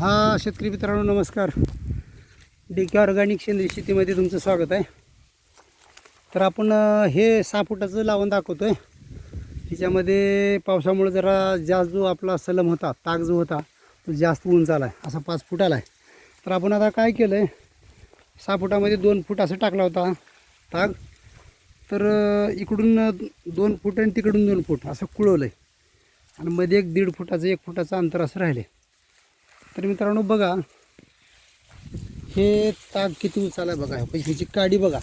हा शेतकरी मित्रांनो नमस्कार. डी के ऑर्गॅनिक सेंद्रिय शेतीमध्ये तुमचं स्वागत आहे. तर आपण हे सहा फुटाचं लावून दाखवतो आहे त्याच्यामध्ये पावसामुळे जरा जास्त जो आपला सलम होता ताग जो होता तो जास्त उंच आला आहे असा पाच फूट आला आहे तर आपण आता काय केलं आहे सहा फुटामध्ये दोन फूट असं टाकला होता ताग तर इकडून दोन फूट आणि तिकडून दोन फूट असं कुळवलं आहे आणि मध्ये एक दीड फुटाचं एक फुटाचं अंतर असं राहिलं आहे तर मित्रांनो बघा हे ताग किती उचाला बघा ह्याची काडी बघा.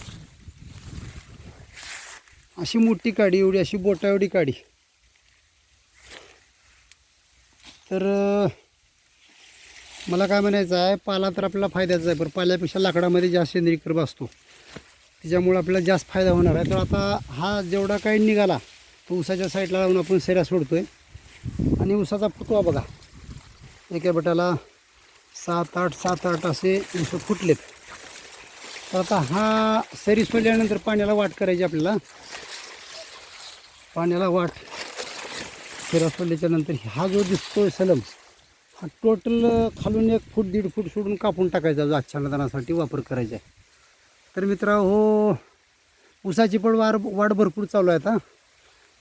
अशी मोठी काडी एवढी अशी बोटा एवढी काडी. तर मला काय म्हणायचं आहे पाला तर आपल्याला फायद्याचा आहे बरं पाल्यापेक्षा लाकडामध्ये जास्त सेंद्रिय कर्ब असतो. त्याच्यामुळे आपल्याला जास्त फायदा होणार आहे. तर आता हा जेवढा काही निघाला तो उसाच्या साईडला लावून आपण सैरा आहे आणि उसाचा फुटवा बघा. एका बटाला सात आठ सात आठ असे ऊस फुटलेत. तर आता हा सरी सोडल्यानंतर पाण्याला वाट करायची आपल्याला. पाण्याला वाट सऱ्या सोडल्याच्या नंतर हा जो दिसतोय सलम हा टोटल खालून एक फूट दीड फूट सोडून कापून टाकायचा जो आच्छादनासाठी वापर करायचा आहे. तर मित्रा हो ऊसाची पण वाढ वाढ भरपूर चालू आहे आता.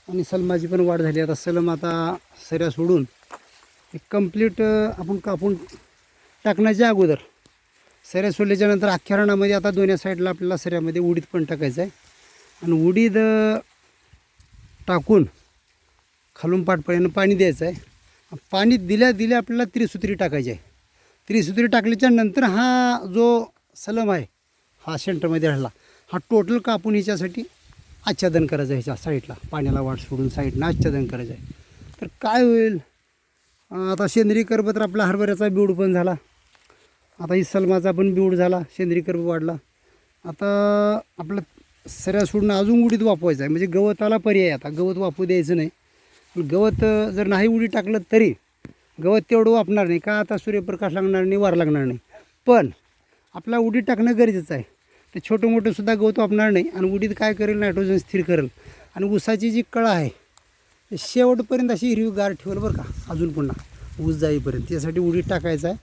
आणि सलमाची पण वाढ झाली. आता सलम आता सऱ्या सोडून ते कंप्लीट आपण कापून टाकण्याच्या अगोदर सऱ्या सोडल्याच्या नंतर अख्ख्या रानामध्ये आता दोन्ही साईडला आपल्याला सऱ्यामध्ये उडीद पण टाकायचं आहे. आणि उडीद टाकून खालून पाठपर्यंत पाणी द्यायचं आहे. पाणी दिल्या दिल्या आपल्याला त्रिसूत्री टाकायची आहे. त्रिसूत्री टाकल्याच्या नंतर हा जो सलम आहे हा सेंटरमध्ये राहिला. हा टोटल कापून ह्याच्यासाठी आच्छादन करायचं आहे ह्याच्या साईडला पाण्याला वाट सोडून साईडनं आच्छादन करायचं आहे. तर काय होईल? आता सेंद्रिय कर्ब आपला हरभऱ्याचा बीड पण झाला. आता ही सलमाचा पण बीड झाला सेंद्रिय कर्ब वाढला. आता आपलं सऱ्या सोडून अजून उडीत वापवायचं आहे. म्हणजे गवताला पर्याय आता. गवत वापू द्यायचं नाही. गवत जर नाही उडी टाकलं तरी गवत तेवढं वापणार नाही. का आता सूर्यप्रकाश लागणार नाही वार लागणार नाही. पण आपला उडी टाकणं गरजेचं आहे. ते छोटं मोठं सुद्धा गवत वापरणार नाही. आणि उडीत काय करेल? नायट्रोजन स्थिर करेल. आणि ऊसाची जी कळा आहे शेवटपर्यंत अशी हिरवी गार ठेवलं बरं का अजून पुन्हा. ऊस जाईपर्यंत. त्यासाठी उडी टाकायचा आहे.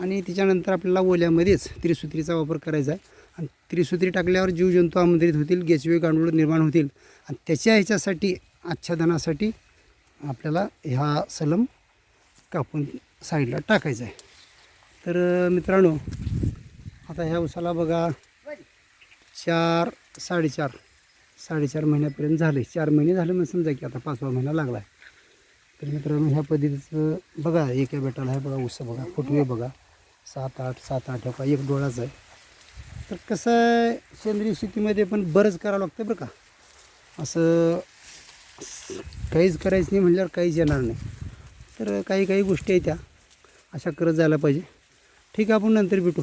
आणि त्याच्यानंतर आपल्याला ओल्यामध्येच त्रिसूत्रीचा वापर करायचा आहे. आणि त्रिसूत्री टाकल्यावर जीवजंतू आमंत्रित होतील गेचवे गांडूळ निर्माण होतील. आणि त्याच्या ह्याच्यासाठी आच्छादनासाठी आपल्याला ह्या सलम कापून साईडला टाकायचा आहे. तर मित्रांनो आता ह्या उसाला बघा. चार साडेचार. साडेचार महिन्यापर्यंत झाले चार महिने झाले मग समजा की आता पाचवा महिना लागला आहे तर मित्रांनो ह्या पद्धतीचं बघा एका बेटाला आहे बघा उस बघा फुटवे बघा. सात आठ सात आठ का एक डोळाच आहे. तर कसं आहे सेंद्रिय शेतीमध्ये पण बरंच करावं लागतं बरं का? असं काहीच करायचं नाही म्हटल्यावर काहीच येणार नाही. तर काही काही गोष्टी आहेत त्या. अशा करत जायला पाहिजे. ठीक आहे आपण नंतर भेटू.